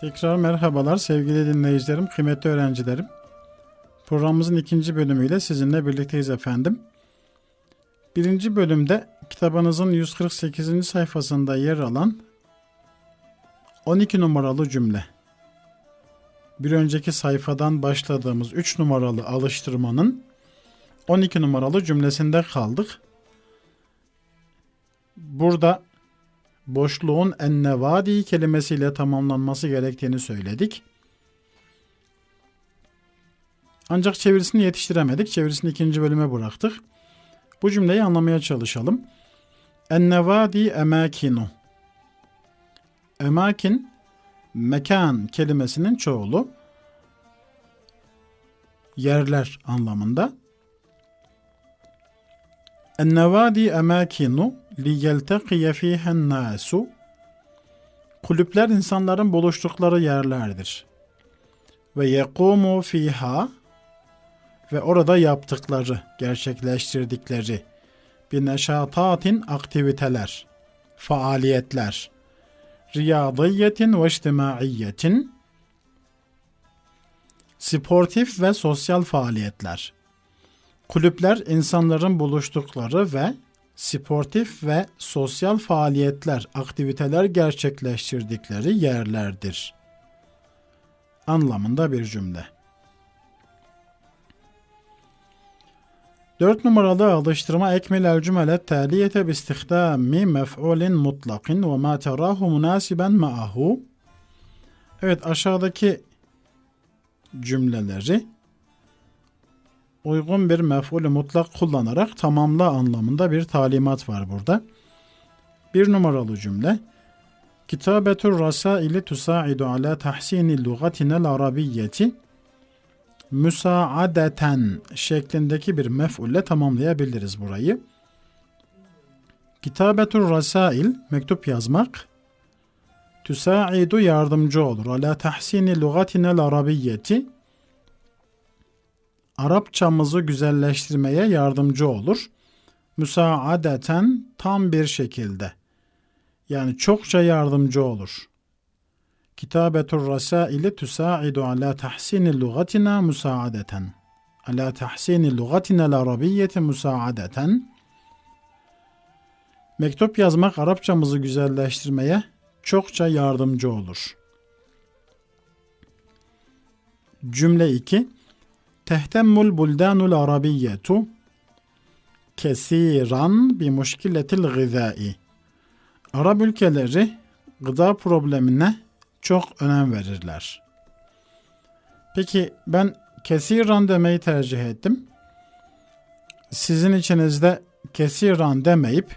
Tekrar merhabalar sevgili dinleyicilerim, kıymetli öğrencilerim. Programımızın ikinci bölümüyle sizinle birlikteyiz efendim. Birinci bölümde kitabınızın 148. sayfasında yer alan 12 numaralı cümle. Bir önceki sayfadan başladığımız 3 numaralı alıştırmanın 12 numaralı cümlesinde kaldık. Burada boşluğun ennevadi kelimesiyle tamamlanması gerektiğini söyledik. Ancak çevirisini yetiştiremedik. Çevirisini ikinci bölüme bıraktık. Bu cümleyi anlamaya çalışalım. Ennevadi emakinu. Emakin, mekan kelimesinin çoğulu. Yerler anlamında. Ennevadi emakinu liyeltekiye fihen nasu Kulüpler insanların buluştukları yerlerdir. Ve yekumu fiha ve orada yaptıkları, gerçekleştirdikleri bir neşatatin aktiviteler, faaliyetler, riyadiyetin ve içtimaiyetin, sportif ve sosyal faaliyetler. Kulüpler insanların buluştukları ve sportif ve sosyal faaliyetler, aktiviteler gerçekleştirdikleri yerlerdir. Anlamında bir cümle. Dört numaralı alıştırma ekmil el cümle taliyete bi istihdami mef'ulin mutlakin ve ma terahu munasiben ma'ahu. Evet aşağıdaki cümleleri uygun bir mef'ulü mutlak kullanarak tamamla anlamında bir talimat var burada. Bir numaralı cümle. Kitabetur rasaili tusaidu ala tahsini lugatinel arabiyyeti müsaadeten şeklindeki bir mef'ulle tamamlayabiliriz burayı. Kitabetur rasail mektup yazmak tüsaidu yardımcı olur. Ala tahsini lugatinel arabiyyeti Arapçamızı güzelleştirmeye yardımcı olur. Müsaadeten tam bir şekilde. Yani çokça yardımcı olur. Kitabetur rasaili tusaidu ala tahsini lugatina musaadeten. Ala tahsini lugatina l-arabiyyeti musaadeten. Mektup yazmak Arapçamızı güzelleştirmeye çokça yardımcı olur. Cümle 2 Tehtemmul buldanul arabiyyetu kesiran bi muşkiletil gıdai. Arap ülkeleri gıda problemine çok önem verirler. Peki ben kesiran demeyi tercih ettim. Sizin içinizde kesiran demeyip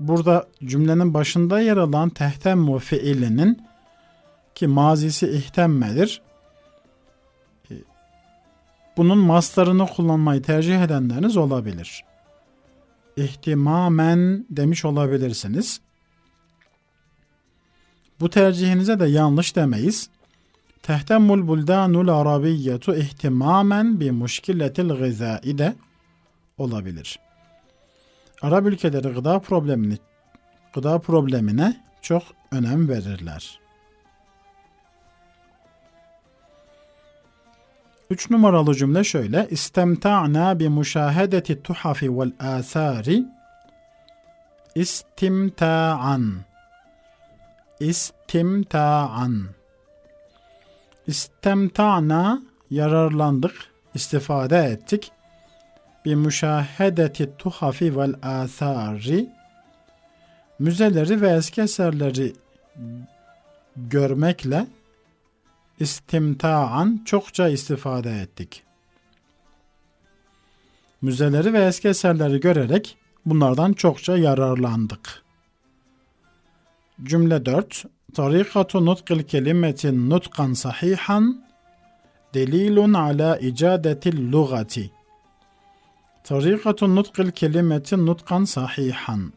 burada cümlenin başında yer alan tehtemmu fiilinin ki mazisi ihtemmedir bunun maslarını kullanmayı tercih edenleriniz olabilir. İhtimamen demiş olabilirsiniz. Bu tercihinize de yanlış demeyiz. Tehtemmul buldanul arabiyyetu ihtimamen bi muşkiletil gızai de olabilir. Arap ülkeleri gıda problemini gıda problemine çok önem verirler. Üç numaralı cümle şöyle. İstemta'na bi müşahedeti tuhafi vel asari istimta'an istimta'an istemta'na yararlandık, istifade ettik. Bir müşahedeti tuhafi vel asari müzeleri ve eski eserleri görmekle istimtaan çokça istifade ettik. Müzeleri ve eski eserleri görerek bunlardan çokça yararlandık. Cümle 4. Tarikatu nutkil kelimetin nutkan sahihan delilun ala icadetil lugati. Tarikatu nutkil kelimetin nutkan sahihan.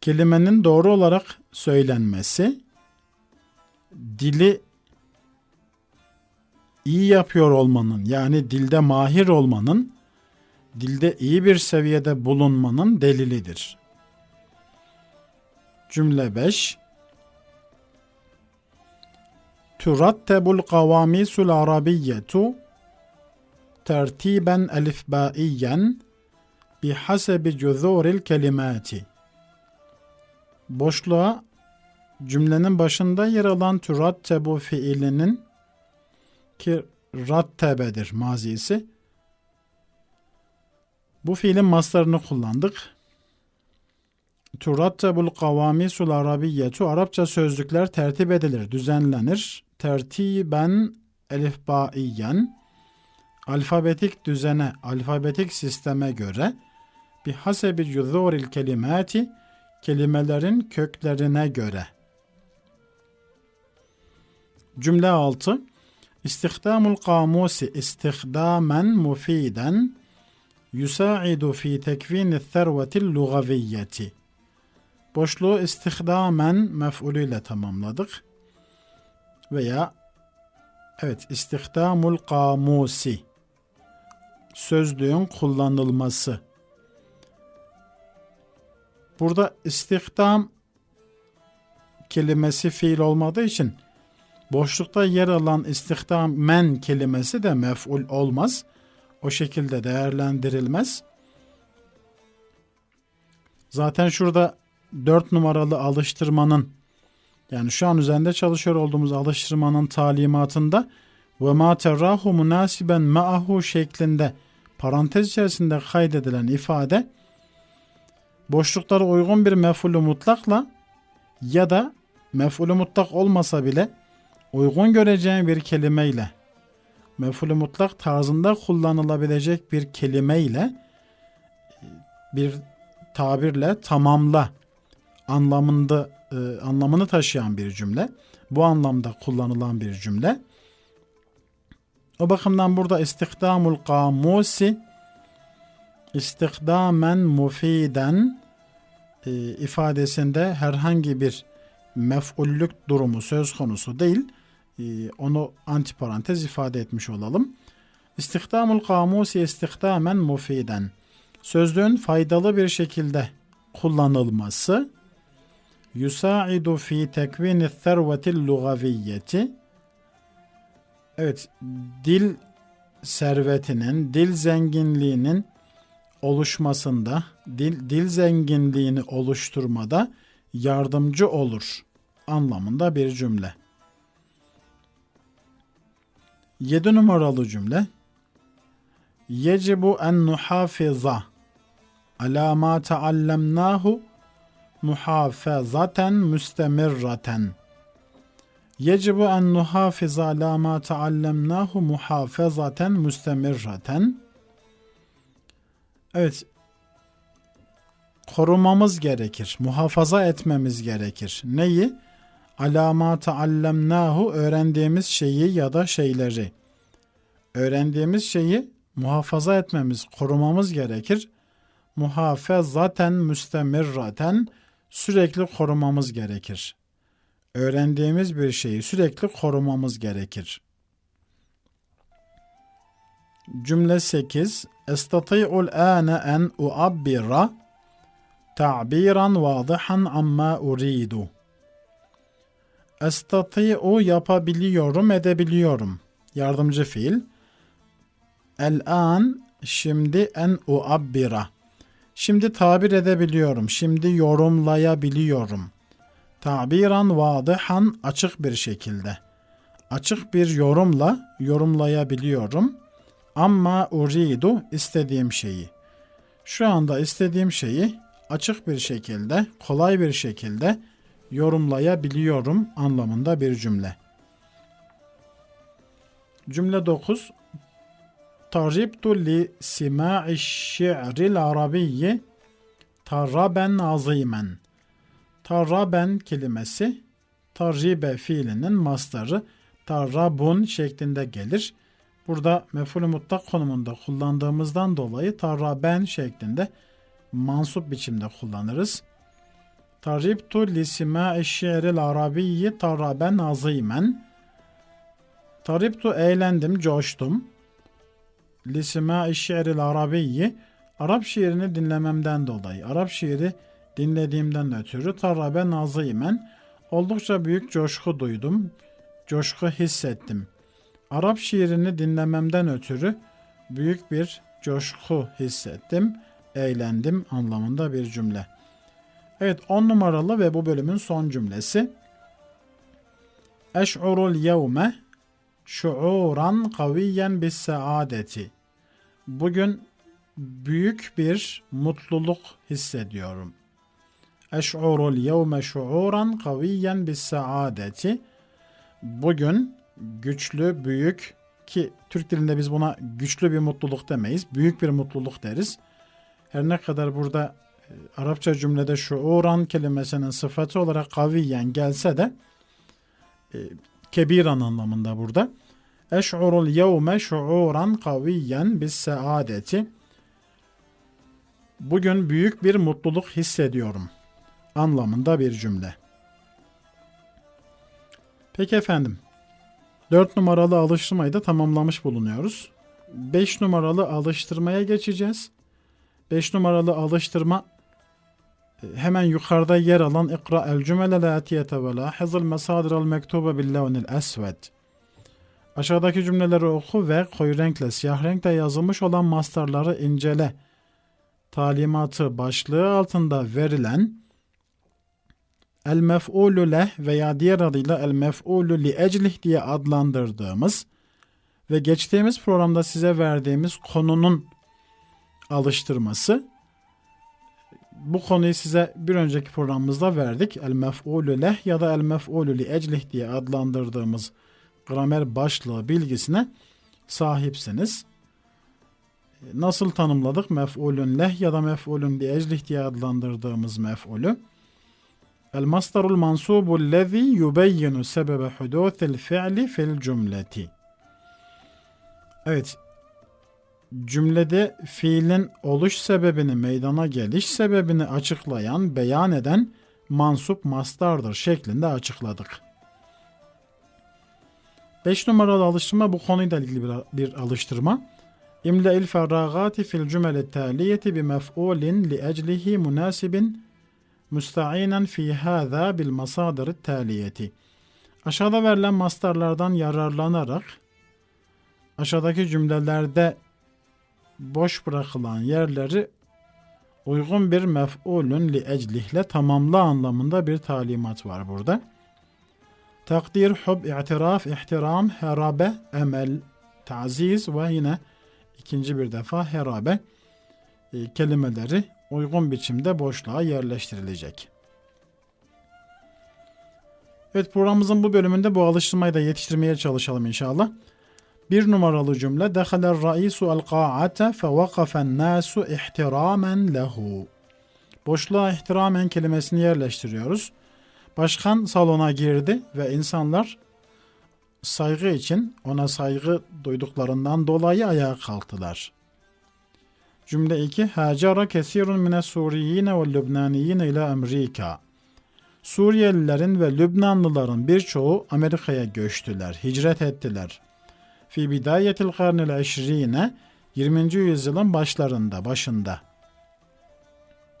Kelimenin doğru olarak söylenmesi dili iyi yapıyor olmanın yani dilde mahir olmanın dilde iyi bir seviyede bulunmanın delilidir. Cümle 5 Turattebul kavamisul arabiyyetu tertiben elifbaiyen bihasebi cüzuril kelimati. Boşluğa cümlenin başında yer alan turattebu fiilinin ki rattebedir mazisi. Bu fiilin maslarını kullandık. Turattebul kavamisul arabiyyetu Arapça sözlükler tertip edilir, düzenlenir. Tertiben elifbaiyen alfabetik düzene, alfabetik sisteme göre bir hasebi cüzuril kelimati kelimelerin köklerine göre. Cümle 6 İstihdamul kamusi istihdamen mufiden yusaidu fi tekvini thervetil lugaviyyeti. Boşluğu istihdamen mef'ulüyle tamamladık. Veya evet istihdamul kamusi sözlüğün kullanılması. Burada istihdam kelimesi fiil olmadığı için boşlukta yer alan istihdam men kelimesi de mef'ul olmaz. O şekilde değerlendirilmez. Zaten şurada 4 numaralı alıştırmanın yani şu an üzerinde çalışıyor olduğumuz alıştırmanın talimatında ve ma terrahu munasiben ma'ahu şeklinde parantez içerisinde kaydedilen ifade boşluklara uygun bir mef'ulü mutlakla ya da mef'ulü mutlak olmasa bile uygun göreceğin bir kelimeyle mef'ulü mutlak tarzında kullanılabilecek bir kelimeyle bir tabirle tamamla anlamında e, anlamını taşıyan bir cümle. Bu anlamda kullanılan bir cümle. O bakımdan burada istihdamul kamusi istihdamen mufiden e, ifadesinde herhangi bir mef'ullük durumu söz konusu değil. E, onu antiparantez ifade etmiş olalım. İstihdamul kamusi istihdamen mufiden sözlüğün faydalı bir şekilde kullanılması yusaidu fi tekvini servetil lugaviyyeti Evet, dil servetinin, dil zenginliğinin oluşmasında, dil, dil zenginliğini oluşturmada yardımcı olur anlamında bir cümle. 7 numaralı cümle Yecibu en nuhafiza ala ma taallemnahu muhafazaten müstemirraten. Yecibu en nuhafiza ala ma taallemnahu muhafazaten müstemirraten. Evet, korumamız gerekir, muhafaza etmemiz gerekir. Neyi? Alama taallemnahu öğrendiğimiz şeyi ya da şeyleri. Öğrendiğimiz şeyi muhafaza etmemiz, korumamız gerekir. Muhafazaten müstemirraten sürekli korumamız gerekir. Öğrendiğimiz bir şeyi sürekli korumamız gerekir. Cümle 8 Estati'ul âne en uabbira ta'biran vadihan amma uridu. Estati'u yapabiliyorum, edebiliyorum. Yardımcı fiil. El-an şimdi en uabbira. Şimdi tabir edebiliyorum. Şimdi yorumlayabiliyorum. Tabiran vadihan açık bir şekilde. Açık bir yorumla yorumlayabiliyorum. Ama uridu istediğim şeyi. Şu anda istediğim şeyi açık bir şekilde, kolay bir şekilde yorumlayabiliyorum anlamında bir cümle. Cümle 9 Taribtu li sima'i şi'ril arabiyyi tarraben azimen. Tarraben kelimesi tarribe fiilinin mastarı tarrabun şeklinde gelir. Burada mef'ul mutlak konumunda kullandığımızdan dolayı tarraben şeklinde mansup biçimde kullanırız. Taribtu li sima'i şi'ril arabiyyi tarraben azimen. Taribtu eğlendim, coştum lisima şi'ril arabiyyi Arap şiirini dinlememden dolayı, Arap şiiri dinlediğimden ötürü tarabe nazimen oldukça büyük coşku duydum. coşku hissettim. Arap şiirini dinlememden ötürü büyük bir coşku hissettim, eğlendim anlamında bir cümle. Evet 10 numaralı ve bu bölümün son cümlesi. Eş'urul yevme şuuran kaviyen bis saadeti. Bugün büyük bir mutluluk hissediyorum. Eş'urul yevme şuuran kaviyen bis saadeti. Bugün güçlü, büyük ki Türk dilinde biz buna güçlü bir mutluluk demeyiz. Büyük bir mutluluk deriz. Her ne kadar burada Arapça cümlede şuuran kelimesinin sıfatı olarak kaviyen gelse de e, kebiran anlamında burada. Eş'urul yevme şuuran kaviyen bis saadeti. Bugün büyük bir mutluluk hissediyorum anlamında bir cümle. Peki efendim. 4 numaralı alıştırmayı da tamamlamış bulunuyoruz. 5 numaralı alıştırmaya geçeceğiz. 5 numaralı alıştırma hemen yukarıda yer alan ikra el cümlele atiyete ve lahizil mesadir el mektube bil levnil esved. Aşağıdaki cümleleri oku ve koyu renkle siyah renkle yazılmış olan mastarları incele. Talimatı başlığı altında verilen el mef'ulü leh veya diğer adıyla el mef'ulü li eclih diye adlandırdığımız ve geçtiğimiz programda size verdiğimiz konunun alıştırması. Bu konuyu size bir önceki programımızda verdik. El mef'ulü leh ya da el mef'ulü li eclih diye adlandırdığımız gramer başlığı bilgisine sahipsiniz. Nasıl tanımladık? Mef'ulün leh ya da mef'ulün li eclih diye adlandırdığımız mef'ulü. El mastarul mansubu lezi yubeyyinu sebebe huduthil fi'li fil cümleti. Evet, cümlede fiilin oluş sebebini, meydana geliş sebebini açıklayan, beyan eden mansup mastardır şeklinde açıkladık. 5 numaralı alıştırma bu konuyla ilgili bir, bir alıştırma. İmle il ferragati fil cümle taliyeti bi mef'ulin li eclihi münasibin müsta'inen fi hâzâ bil masâdır taliyeti. Aşağıda verilen mastarlardan yararlanarak aşağıdaki cümlelerde boş bırakılan yerleri uygun bir mef'ulün li eclihle tamamla anlamında bir talimat var burada. Takdir, hub, i'tiraf, ihtiram, herabe, emel, taziz ve yine ikinci bir defa herabe e, kelimeleri uygun biçimde boşluğa yerleştirilecek. Evet programımızın bu bölümünde bu alıştırmayı da yetiştirmeye çalışalım inşallah. Bir numaralı cümle Dehaler raisu el qa'ate fe vakafen nasu. Boşluğa ihtiramen kelimesini yerleştiriyoruz. Başkan salona girdi ve insanlar saygı için ona saygı duyduklarından dolayı ayağa kalktılar. Cümle 2. Hacara kesirun mine Suriyine ve Lübnaniyine ile Amerika. Suriyelilerin ve Lübnanlıların birçoğu Amerika'ya göçtüler, hicret ettiler. Fi bidayetil karnil eşrine 20. yüzyılın başlarında, başında.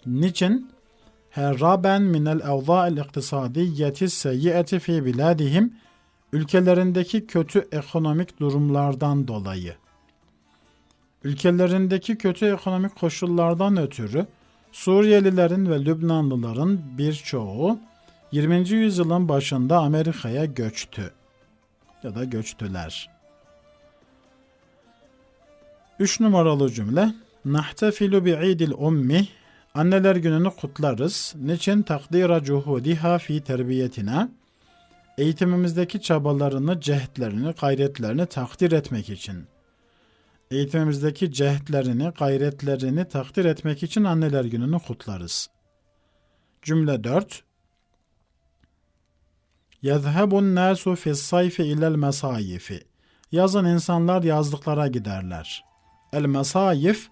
Niçin? Herraben minel evza'il iktisadiyyeti seyyieti fi biladihim ülkelerindeki kötü ekonomik durumlardan dolayı ülkelerindeki kötü ekonomik koşullardan ötürü Suriyelilerin ve Lübnanlıların birçoğu 20. yüzyılın başında Amerika'ya göçtü ya da göçtüler. 3 numaralı cümle. Nahtefilu bi'idil ummi. Anneler gününü kutlarız. Niçin takdira cuhudiha fi terbiyetina? Eğitimimizdeki çabalarını, cehetlerini, gayretlerini takdir etmek için. Eğitimimizdeki cehetlerini, gayretlerini takdir etmek için anneler gününü kutlarız. Cümle 4 Yezhebun nasu fi's sayfi ilel mesayifi. Yazın insanlar yazlıklara giderler.'' El-mesayif,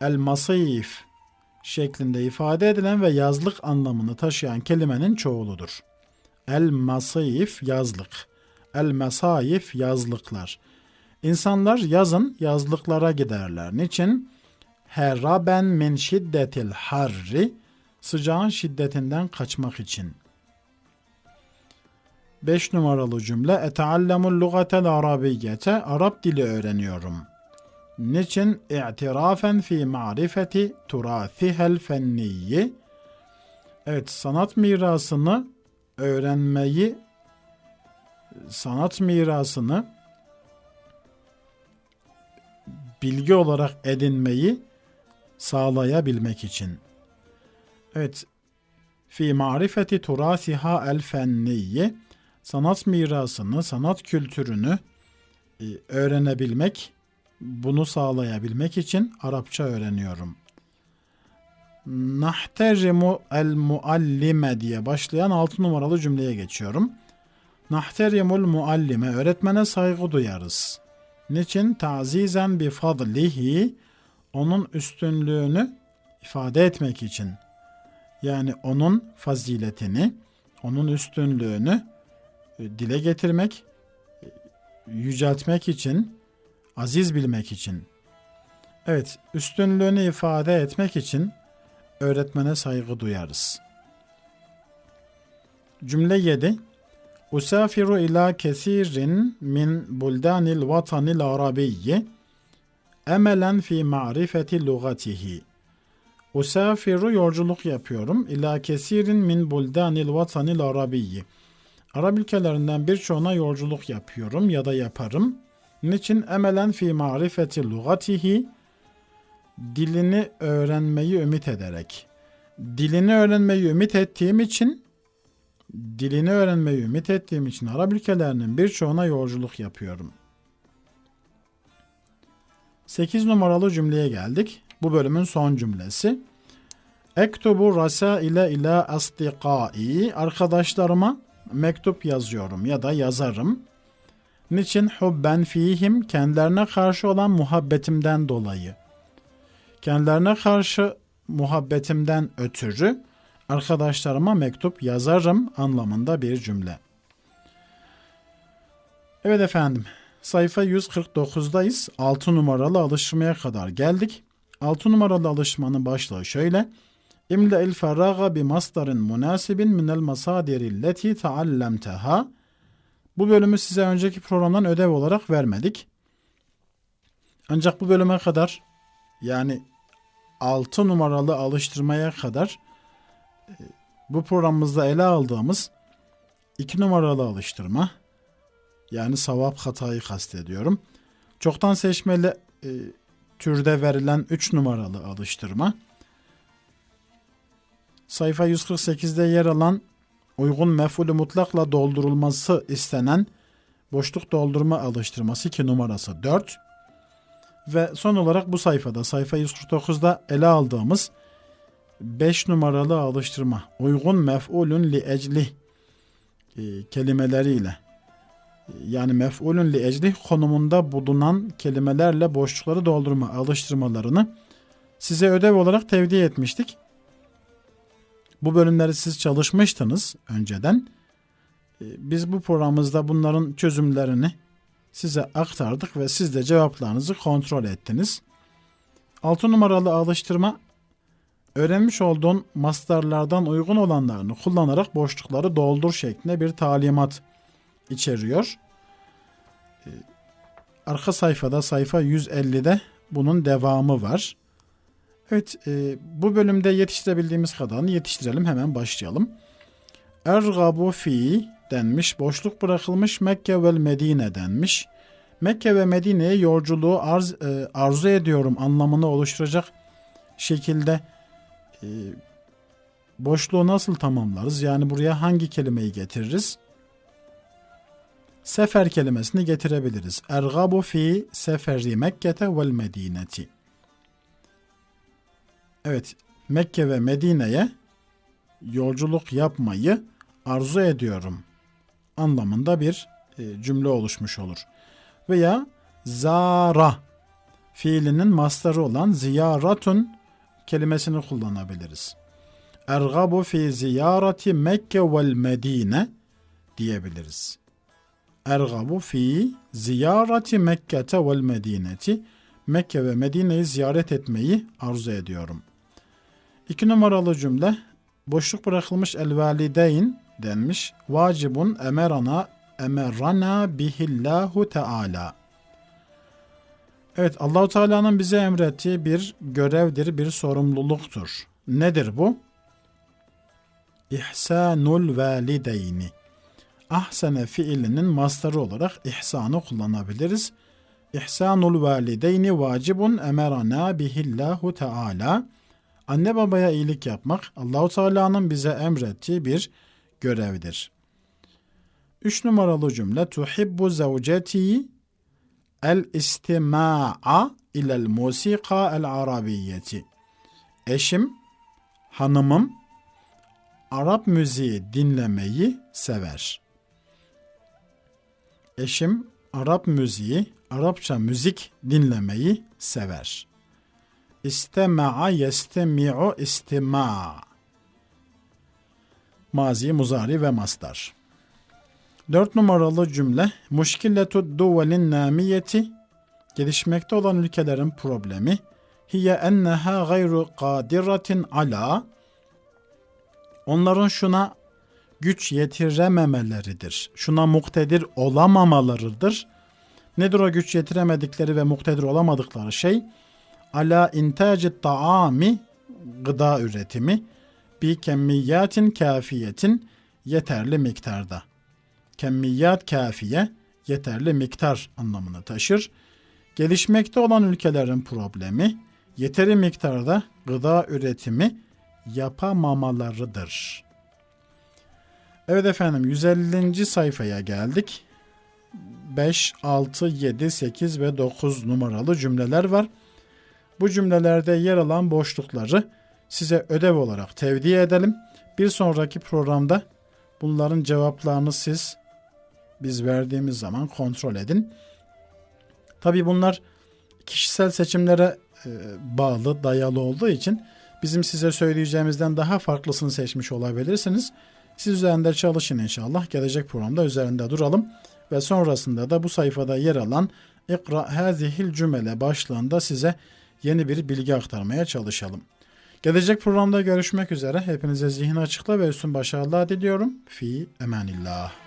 el-masif şeklinde ifade edilen ve yazlık anlamını taşıyan kelimenin çoğuludur. El-masif yazlık, el-mesayif yazlıklar. İnsanlar yazın yazlıklara giderler. Niçin? Heraben min şiddetil harri sıcağın şiddetinden kaçmak için. 5 numaralı cümle Eteallemul lugatel arabiyyete Arap dili öğreniyorum. Niçin? İ'tirafen fi ma'rifeti turathihel fenniyi Evet sanat mirasını öğrenmeyi sanat mirasını bilgi olarak edinmeyi sağlayabilmek için. Evet, fi marifeti turasiha el fenniye sanat mirasını, sanat kültürünü e, öğrenebilmek, bunu sağlayabilmek için Arapça öğreniyorum. Nahterimu el muallime diye başlayan 6 numaralı cümleye geçiyorum. Nahterimul muallime öğretmene saygı duyarız. Niçin? Tazizen bi fadlihi onun üstünlüğünü ifade etmek için. Yani onun faziletini, onun üstünlüğünü dile getirmek, yüceltmek için, aziz bilmek için. Evet, üstünlüğünü ifade etmek için öğretmene saygı duyarız. Cümle 7. Usafiru ila kesirin min buldanil vatanil arabiyye emelen fi ma'rifeti lugatihi. Usafiru yolculuk yapıyorum. İla kesirin min buldanil vatanil arabiyyi. Arap ülkelerinden birçoğuna yolculuk yapıyorum ya da yaparım. Niçin? Emelen fi ma'rifeti lugatihi. Dilini öğrenmeyi ümit ederek. Dilini öğrenmeyi ümit ettiğim için dilini öğrenmeyi ümit ettiğim için Arap ülkelerinin birçoğuna yolculuk yapıyorum. 8 numaralı cümleye geldik. Bu bölümün son cümlesi. Ektubu rasaile ila asdiqai arkadaşlarıma mektup yazıyorum ya da yazarım. Niçin hubben fihim kendilerine karşı olan muhabbetimden dolayı. Kendilerine karşı muhabbetimden ötürü arkadaşlarıma mektup yazarım anlamında bir cümle. Evet efendim sayfa 149'dayız. 6 numaralı alıştırmaya kadar geldik. 6 numaralı alıştırmanın başlığı şöyle. İmle il feraga bi masdarin munasibin minel masadiri leti taallemteha. Bu bölümü size önceki programdan ödev olarak vermedik. Ancak bu bölüme kadar yani 6 numaralı alıştırmaya kadar e, bu programımızda ele aldığımız 2 numaralı alıştırma yani savap hatayı kastediyorum. Çoktan seçmeli e, türde verilen 3 numaralı alıştırma. Sayfa 148'de yer alan uygun mef'ulü mutlakla doldurulması istenen boşluk doldurma alıştırması 2 numarası 4. Ve son olarak bu sayfada sayfa 149'da ele aldığımız 5 numaralı alıştırma uygun mef'ulün li ecli e, kelimeleriyle yani mef'ulün li ecli konumunda bulunan kelimelerle boşlukları doldurma alıştırmalarını size ödev olarak tevdi etmiştik. Bu bölümleri siz çalışmıştınız önceden. Ee, biz bu programımızda bunların çözümlerini size aktardık ve siz de cevaplarınızı kontrol ettiniz. 6 numaralı alıştırma öğrenmiş olduğun mastarlardan uygun olanlarını kullanarak boşlukları doldur şeklinde bir talimat içeriyor. Ee, arka sayfada sayfa 150'de bunun devamı var. Evet e, bu bölümde yetiştirebildiğimiz kadarını yetiştirelim hemen başlayalım. Ergabu fi denmiş boşluk bırakılmış Mekke ve Medine denmiş. Mekke ve Medine'ye yolculuğu arz, e, arzu ediyorum anlamını oluşturacak şekilde e, boşluğu nasıl tamamlarız? Yani buraya hangi kelimeyi getiririz? Sefer kelimesini getirebiliriz. Ergabu fi seferi Mekke'te vel Medineti. Evet, Mekke ve Medine'ye yolculuk yapmayı arzu ediyorum anlamında bir e, cümle oluşmuş olur. Veya zara fiilinin mastarı olan ziyaratun kelimesini kullanabiliriz. Ergabu fi ziyarati Mekke vel Medine diyebiliriz. Ergabu fi ziyarati Mekke'te vel Medineti Mekke ve Medine'yi ziyaret etmeyi arzu ediyorum. İki numaralı cümle boşluk bırakılmış el valideyn denmiş. Vacibun emerana emerrana bihillahu teala. Evet Allahu Teala'nın bize emrettiği bir görevdir, bir sorumluluktur. Nedir bu? İhsanul valideyni. Ahsene fiilinin mastarı olarak ihsanı kullanabiliriz. İhsanul valideyni vacibun emerana bihillahu teala. Anne babaya iyilik yapmak Allahu Teala'nın bize emrettiği bir görevdir. Üç numaralı cümle tuhibbu zavceti el istima'a ilel musika el arabiyyeti. Eşim, hanımım Arap müziği dinlemeyi sever. Eşim Arap müziği, Arapça müzik dinlemeyi sever. İstema'a yestemi'u istima. Mazi, muzari ve mastar. Dört numaralı cümle Muşkilletu duvelin namiyeti Gelişmekte olan ülkelerin problemi Hiye enneha gayru kadiratin ala Onların şuna güç yetirememeleridir. Şuna muktedir olamamalarıdır. Nedir o güç yetiremedikleri ve muktedir olamadıkları şey? Ala intacı taami gıda üretimi bi kemmiyatin kafiyetin yeterli miktarda. Kemmiyat kafiye yeterli miktar anlamını taşır. Gelişmekte olan ülkelerin problemi yeteri miktarda gıda üretimi yapamamalarıdır. Evet efendim 150. sayfaya geldik. 5, 6, 7, 8 ve 9 numaralı cümleler var. Bu cümlelerde yer alan boşlukları size ödev olarak tevdi edelim. Bir sonraki programda bunların cevaplarını siz biz verdiğimiz zaman kontrol edin. Tabi bunlar kişisel seçimlere e, bağlı, dayalı olduğu için bizim size söyleyeceğimizden daha farklısını seçmiş olabilirsiniz. Siz üzerinde çalışın inşallah. Gelecek programda üzerinde duralım ve sonrasında da bu sayfada yer alan İkra hazihil cümle başlığında size yeni bir bilgi aktarmaya çalışalım. Gelecek programda görüşmek üzere. Hepinize zihin açıkla ve üstün başarılar diliyorum. Fi emanillah.